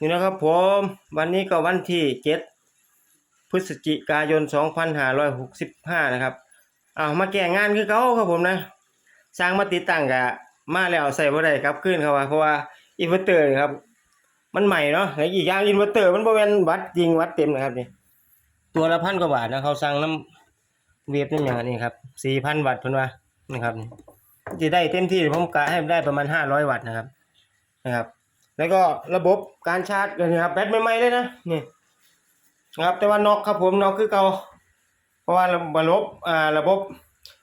นี่นะครับผมวันนี้ก็วันที่เจ็ดพฤศจิกายนสองพันห้าร้อยหกสิบห้านะครับอ้าวมาแก่งานคือเขาครับผมนะสร้างมาติดตั้งกะมาแล้วใส่บ่ได้ครับขึ้นเขาว่าเพราะว่าอินเวอร์เตอร์ครับ มันใหม่เนาะและอีกอย่างอินเวอร์เตอร์มันบ่แม่นวัดจริงวัดเต็มนะครับนี่ตัวละพันกว่าบาทนะเขาสั่งน้ำเวฟนี่อย่างนี้ครับสี่พันวัตต์เพิ่นว่านะครับนี่จะได้เต็มที่ผมกะให้ได้ประมาณห้าร้อยวัตต์นะครับนะครับ แล้วก็ระบบการชาร์จเลยนะครับแบตใหม่ๆเลยนะนี่นะครับแต่ว่าน็อกครับผมน็อกคือเก่าเพราะว่าระบบอ่าระบบ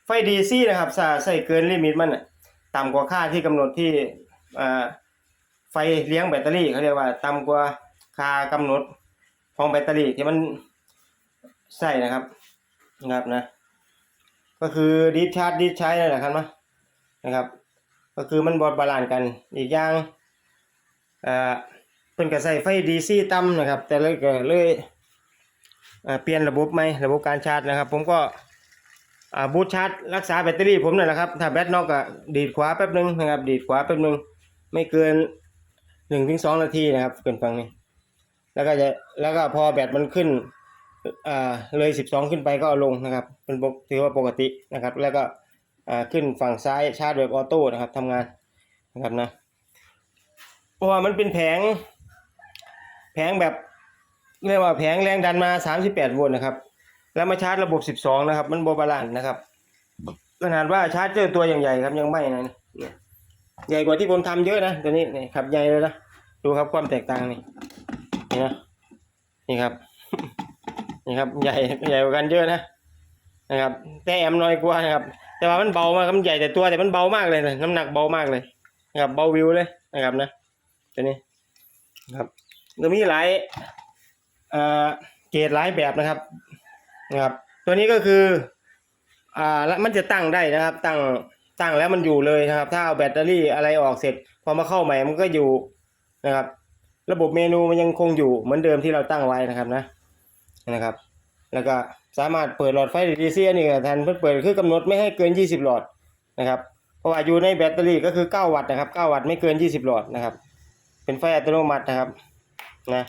ไฟดีซีนะครับใส่เกินลิมิตมันน่ะต่ำกว่าค่าที่กำหนดที่อ่าไฟเลี้ยงแบตเตอรี่เขาเรียกว่าต่ำกว่าค่ากำหนดของแบตเตอรี่ที่มันใส่นะครับนะครับนะ ก็คือดีชาร์จดีใช้นั่นแหละครับนะครับ ก็คือมันบอดบาลานซ์กันอีกอย่าง อ่าเป็นกระใส่ไฟดีซีต่ำนะครับ แต่เลยก็เลยเปลี่ยนระบบใหมระบบการชาร์จนะครับ ผมก็บูทชาร์จรักษาแบตเตอรี่ผมนั่นแหละครับ ถ้าแบตนอกก็ดีดขวาแป๊บนึงนะครับ ดีดขวาแป๊บนึง ไม่เกินหนึ่งถึงสองนาทีนะครับ เกินฟังนี้ แล้วก็จะแล้วก็พอแบตมันขึ้นเลยสิบสองขึ้นไปก็เอาลงนะครับ เป็นปกถือว่าปกตินะครับ แล้วก็ขึ้นฝั่งซ้ายชาร์จแบบออโต้นะครับทำงานนะครับนะ เพราะว่ามันเป็นแผง แผงแบบเรียกว่าแผงแรงดันมา 38 โวลต์นะครับ แล้วมาชาร์จระบบ 12 นะครับ มันโบบาลานนะครับ ขนาดว่าชาร์จเจอตัวอย่างใหญ่ครับยังไม่นะเนี่ยใหญ่กว่าที่ผมทำเยอะนะตัวนี้นี่ครับใหญ่เลยนะดูครับความแตกต่างนี่นี่นะนี่ครับนี่ครับใหญ่ใหญ่กว่ากันเยอะนะนะครับ แต่แอมน้อยกว่านะครับ แต่ว่ามันเบามากมันใหญ่แต่ตัวแต่มันเบามากเลยนะน้ำหนักเบามากเลยนะครับเบาวิวเลยนะครับนะ ตัวนี้นะครับจะมีหลายเอ่อเกรดหลายแบบนะครับนะครับ ตัวนี้ก็คืออ่าแล้วมันจะตั้งได้นะครับ ตั้งตั้งแล้วมันอยู่เลยนะครับ ถ้าเอาแบตเตอรี่อะไรออกเสร็จ พอมาเข้าใหม่มันก็อยู่นะครับ ระบบเมนูมันยังคงอยู่เหมือนเดิมที่เราตั้งไว้นะครับนะนะครับ แล้วก็สามารถเปิดหลอดไฟดีซีนี่ก็แทนเพื่อเปิดคือกำหนดไม่ให้เกิน 20 หลอดนะครับ เพราะว่าอยู่ในแบตเตอรี่ก็คือ 9 วัตต์นะครับ 9 วัตต์ไม่เกิน 20 หลอดนะครับ เป็นไฟอัตโนมัตินะครับนะ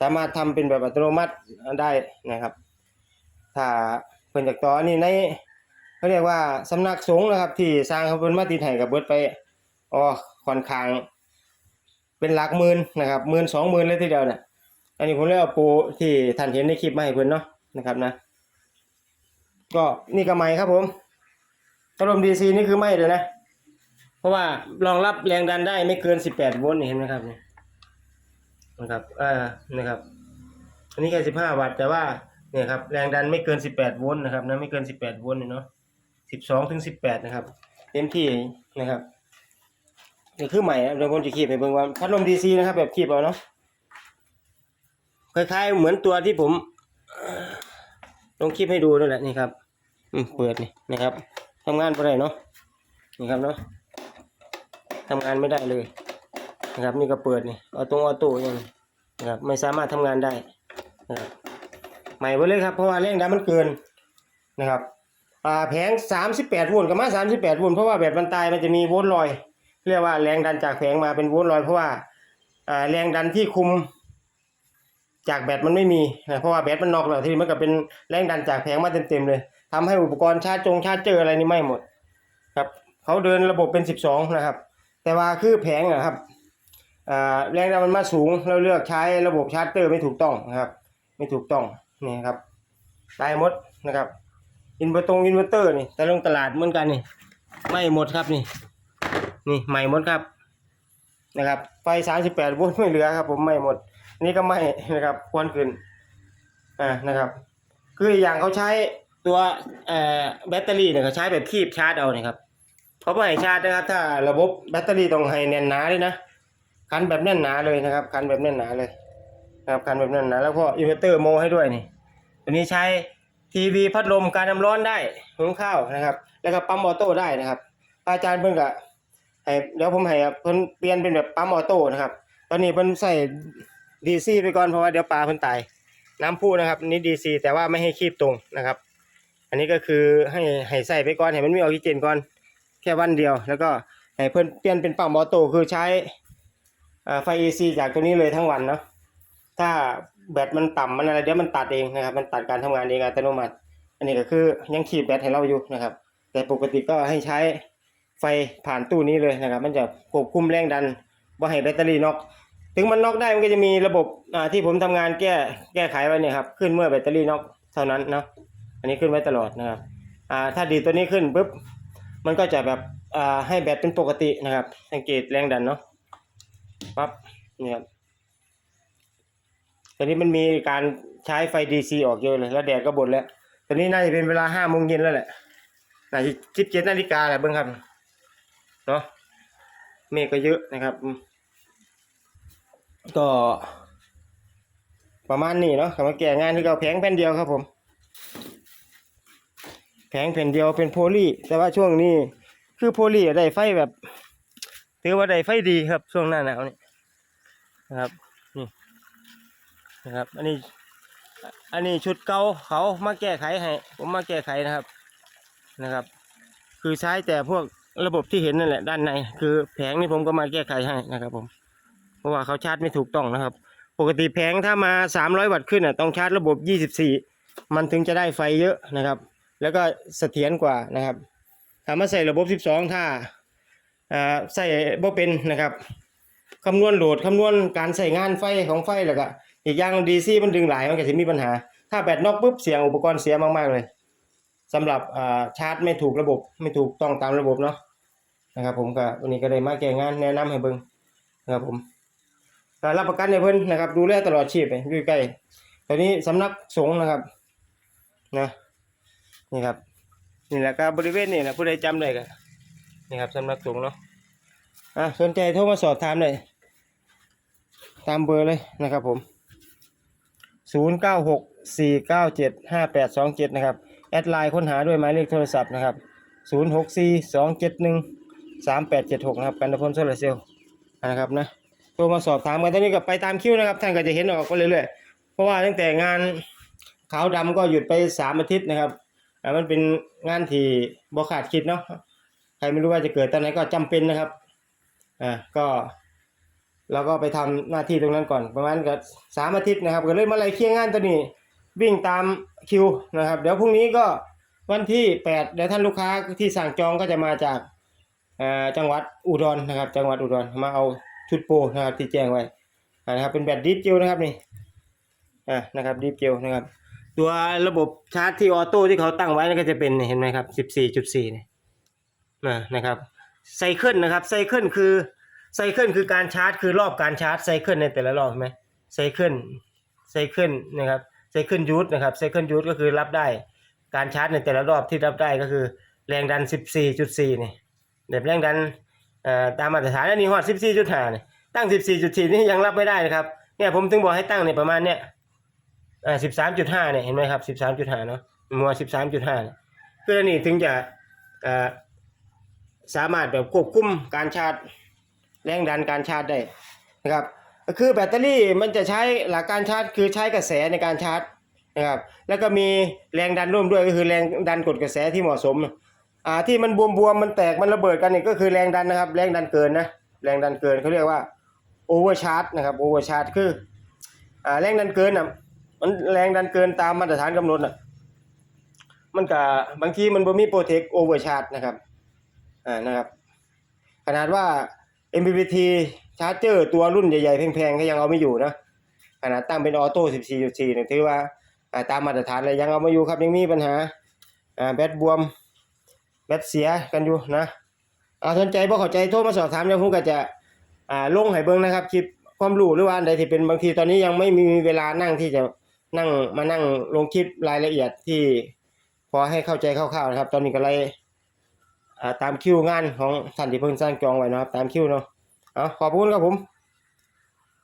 สามารถทำเป็นแบบอัตโนมัติได้นะครับ ถ้าเพิ่นจากต่อนนี้ในเขาเรียกว่าสำนักสงฆ์นะครับ ที่สร้างเขาเพิ่นมาติดให้กับเบิดไปอ๋อค่อนข้าง เป็นหลักหมื่นนะครับหมื่นสองหมื่นเลยทีเดียวเนี่ยอันนี้ผมเลยเอาปูที่ท่านเห็นในคลิปมาให้เพิ่อนเนาะนะครับนะ ก็นี่ก็ไม่ครับผมพัดลมดีซีนี่คือไม่เลยนะ ราะว่ารองรับแรงดันได้ไม่เกิน 18 โวลต์เห็นไหมครับนี่นะครับอ่านะครับ อันนี้แค่ 15 วัตต์แต่ว่าเนี่ยครับแรงดันไม่เกิน 18 โวลต์นะครับนะไม่เกิน 18 โวลต์นี่เนาะ12ถึง18 นะครับเต็มที่นะครับนี่คือใหม่นะเดี๋ยวผมจะคีบให้เบิ่งว่าพัดลมดีซีนะครับ แบบคีบเอาเนาะคล้ายๆเหมือนตัวที่ผมเอ่อลงคลิปให้ดูนั่นแหละนี่ครับ อืมเปิดนี่นะครับทำงานไปได้เนาะนี่ครับเนาะ ทำงานไม่ได้เลยนะครับนี่ก็เปิดนี่ออโต้ออโต้ยังนะครับไม่สามารถทำงานได้นะครับใหม่ไปเลยครับเพราะว่าแรงดันมันเกินนะครับอ่าแผง 38โวลต์กับมา 38โวลต์เพราะว่าแบตมันตายมันจะมีโวลต์ลอย เรียกว่าแรงดันจากแผงมาเป็นโวลต์ลอยเพราะว่าอ่าแรงดันที่คุมจากแบตมันไม่มีนะเพราะว่าแบตมันนอกแล้วทีนี้มันก็เป็นแรงดันจากแผงมาเต็มๆเลยทำให้อุปกรณ์ชาร์จจงชาร์จเจออะไรนี่ไม่หมดครับเขาเดินระบบเป็น 12 นะครับ แต่ว่าคือแผงอะครับอ่าแรงดันมันมาสูงเราเลือกใช้ระบบชาร์จเตอร์ไม่ถูกต้องนะครับ ไม่ถูกต้องนี่ครับตายหมดนะครับอินเวอร์ตรงอินเวอร์เตอร์นี่แต่ลงตลาดเหมือนกันนี่ไม่หมดครับนี่ นี่ใหม่หมดครับนะครับไฟ38โวลต์ไม่เหลือครับผมไม่หมด นี่ก็ไม่นะครับควนขึ้นอ่านะครับ คืออย่างเขาใช้ตัวเอ่อแบตเตอรี่เนี่ยเขาใช้แบบคีบชาร์จเอาเนี่ยครับ เขาไม่ให้ชาร์จนะครับ ถ้าระบบแบตเตอรี่ต้องให้แน่นหนาเลยนะคันแบบแน่นหนาเลยนะครับคันแบบแน่นหนาเลยนะครับคันแบบแน่นหนาแล้วก็อินเวอร์เตอร์โมให้ด้วยนี่ตัวนี้ใช้ทีวีพัดลมการน้ำร้อนได้หุงข้าวนะครับ แล้วก็ปั๊มออโต้ได้นะครับ อาจารย์เพิ่นก็ให้เดี๋ยวผมให้เพิ่นเปลี่ยนเป็นแบบปั๊มออโต้นะครับ ตอนนี้เพิ่นใส่ดีซีไปก่อนเพราะว่าเดี๋ยวปลาเพิ่นตายน้ำพุนะครับนี่ดีซีแต่ว่าไม่ให้คีบตรงนะครับ อันนี้ก็คือให้ให้ใส่ไปก่อนให้มันมีออกซิเจนก่อน ค่วันเดียว แล้วก็ให้เพิ่อนเปลี่ยนเป็นปั๊มออโต้คือใช้ไฟ AC จากตัวนี้เลยทั้งวันเนาะถ้าแบตมันต่ำมันอะไรเดี๋ยวมันตัดเองนะครับ มันตัดการทำงานเองอัตโนมัติ อันนี้ก็คือยังขีดแบตให้เราอยู่นะครับ แต่ปกติก็ให้ใช้ไฟผ่านตู้นี้เลยนะครับ มันจะควบคุมแรงดันว่าให้แบตเตอรี่น็อกถึงมันน็อกได้มันก็จะมีระบบที่ผมทำงานแก้แก้ไขไว้เนี่ยครับขึ้นเมื่อแบตเตอรี่น็อกเท่านั้นเนาะอันนี้ขึ้นไว้ตลอดนะครับถ้าดีตัวนี้ขึ้นปุ๊บ มันก็จะแบบอ่าให้แบตเป็นปกตินะครับ สังเกตแรงดันเนาะปั๊บนี่ครับตอนนี้มันมีการใช้ไฟ DC ออกเยอะเลย แล้วแดดก็บดแล้ว ตอนนี้น่าจะเป็นเวลาห้าโมงเย็นแล้วแหละน่าจะสิบเจ็ดนาฬิกาแหละเบิ้งครับเนาะเมฆก็เยอะนะครับ ก็ประมาณนี้เนาะคำว่าแก่งานที่เราแผงแผ่นเดียวครับผม งแผ่นเดียวเป็นโพลีแต่ว่าช่วงนี้คือโพลีได้ไฟแบบ ถือว่าได้ไฟดีครับ ช่วงหน้าหนาวนี่นะครับนี่นะครับ อันนี้ อันนี้ชุดเก่าเขามาแก้ไขให้ผมมาแก้ไขนะครับนะครับ คือใช้แต่พวกระบบที่เห็นนั่นแหละด้านใน คือแผงนี่ผมก็มาแก้ไขให้นะครับ ผม เพราะว่าเขาชาร์จไม่ถูกต้องนะครับ ปกติแผงถ้ามา 300 วัตต์ขึ้นอะต้องชาร์จระบบ 24 มันถึงจะได้ไฟเยอะนะครับ แล้วก็เสถียรกว่านะครับถ้ามาใส่ระบบ 12 ถ้าอ่าใส่บ่เป็นนะครับคำนวณโหลดคำนวณการใส่งานไฟของไฟแล้วก็อีกอย่างดีซีมันดึงหลายมันก็จะมีปัญหา ถ้าแบตนอกปุ๊บเสียงอุปกรณ์เสียมากๆเลยสำหรับอ่าชาร์จไม่ถูกระบบไม่ถูกต้องตามระบบเนาะนะครับ ผมก็วันนี้ก็ได้มาแก้งานแนะนำให้เบิ่งนะครับผมก็รับประกันให้เพิ่นนะครับ ดูแลตลอดชีพไปอยู่ใกล้ตอนนี้สำนักสงฆ์นะครับนะ นี่ครับ นี่แหละก็บริเวณนี่แหละผู้ใดจำได้ก็นี่ครับสำนักสงฆ์เนาะอะสนใจโทรมาสอบถามเลยตามเบอร์เลยนะครับผมศูนย์เก้าหกสี่เก้าเจ็ดห้าแปดสองเจ็ดนะครับ แอดไลน์ค้นหาด้วยหมายเลขโทรศัพท์นะครับศูนย์หกสี่สองเจ็ดหนึ่งสามแปดเจ็ดหกนะครับกันตะพลโซลาร์เซลล์นะครับนะโทรมาสอบถามกันตอนนี้ก็ไปตามคิวนะครับ ท่านก็จะเห็นออกก็เรื่อยๆ เพราะว่าตั้งแต่งานขาวดำก็หยุดไปสามอาทิตย์นะครับ อ่ามันเป็นงานที่บ่ขาดคิดเนาะใครไม่รู้ว่าจะเกิดตอนไหนก็จำเป็นนะครับอ่าก็เราก็ไปทำหน้าที่ตรงนั้นก่อน ประมาณกับสามอาทิตย์นะครับ ก็เลยมาไล่เคลียร์งานตัวนี้ วิ่งตามคิวนะครับ เดี๋ยวพรุ่งนี้ก็วันที่แปดเดี๋ยวท่านลูกค้าที่สั่งจองก็จะมาจากอ่อจังหวัดอุดรนะครับ จังหวัดอุดรมาเอาชุดโปรนะครับที่แจ้งไว้นะครับเป็นแบบดิฟเจลนะครับนี่อ่านะครับดิฟเจลนะครับ ตัวระบบชาร์จที่ออโต้ที่เขาตั้งไว้นั่นก็จะเป็นเห็นไหมครับสิบสี่จุดสี่นี่นะนะครับไซเคิลนะครับไซเคิลคือไซเคิลคือการชาร์จ คือรอบการชาร์จไซเคิลในแต่ละรอบใช่ไหมไซเคิลไซเคิลนะครับไซเคิลยูทนะครับไซเคิลยูทก็คือรับได้การชาร์จในแต่ละรอบที่รับได้ก็คือแรงดัน 14.4นี่ยแบบแรงดันตามมาตรฐานอันนี้ฮอด14.5นี่ยตั้ง 14.4 นี่ยังรับไม่ได้นะครับเนี่ยผมถึงบอกให้ตั้งเนี่ยประมาณเนี้ย อ่า13.5เนี่ยเห็นไหมครับ13.5เนาะมัว13.5เนี่ยคืออันนี้ถึงจะอ่อสามารถแบบควบคุมการชาร์จแรงดันการชาร์จได้นะครับคือแบตเตอรี่มันจะใช้หลักการชาร์จ คือใช้กระแสในการชาร์จนะครับแล้วก็มีแรงดันร่วมด้วยก็คือแรงดันกดกระแสที่เหมาะสมอ่าที่มันบวมๆมันแตกมันระเบิดกันนี่ก็คือแรงดันนะครับ แรงดันเกินนะแรงดันเกินเขาเรียกว่าโอเวอร์ชาร์จนะครับโอเวอร์ชาร์จคืออ่าแรงดันเกินอะ มันแรงดันเกินตามมาตรฐานกำหนดอะ มันก็บางทีมันบ่มีโปรเทคโอเวอร์ชาร์จนะครับ อ่านะครับ ขนาดว่า MPPT ชาร์จเจอร์ตัวรุ่นใหญ่ๆ แพงๆก็ยังเอาไม่อยู่นะ ขนาดตั้งเป็นออโต้ 14.4เนี่ยถือว่าอ่าตามมาตรฐานเลยยังเอาไม่อยู่ครับยังมีปัญหาอ่าแบตบวม แบตเสียกันอยู่นะอ่าสนใจบ่เข้าใจโทรมาสอบถามเดี๋ยวผมก็จะอ่าลงให้เบิ่งนะครับคลิปความรู้หรือว่าอันใดที่เป็นบางทีตอนนี้ยังไม่มีเวลานั่งที่จะ นั่งมานั่งลงคลิปรายละเอียดที่พอให้เข้าใจคร่าวๆนะครับ ตอนนี้ก็เลยตามคิวงานของท่านที่เพิ่งสร้างจองไว้นะครับ ตามคิวเนาะเอาขอบคุณครับผม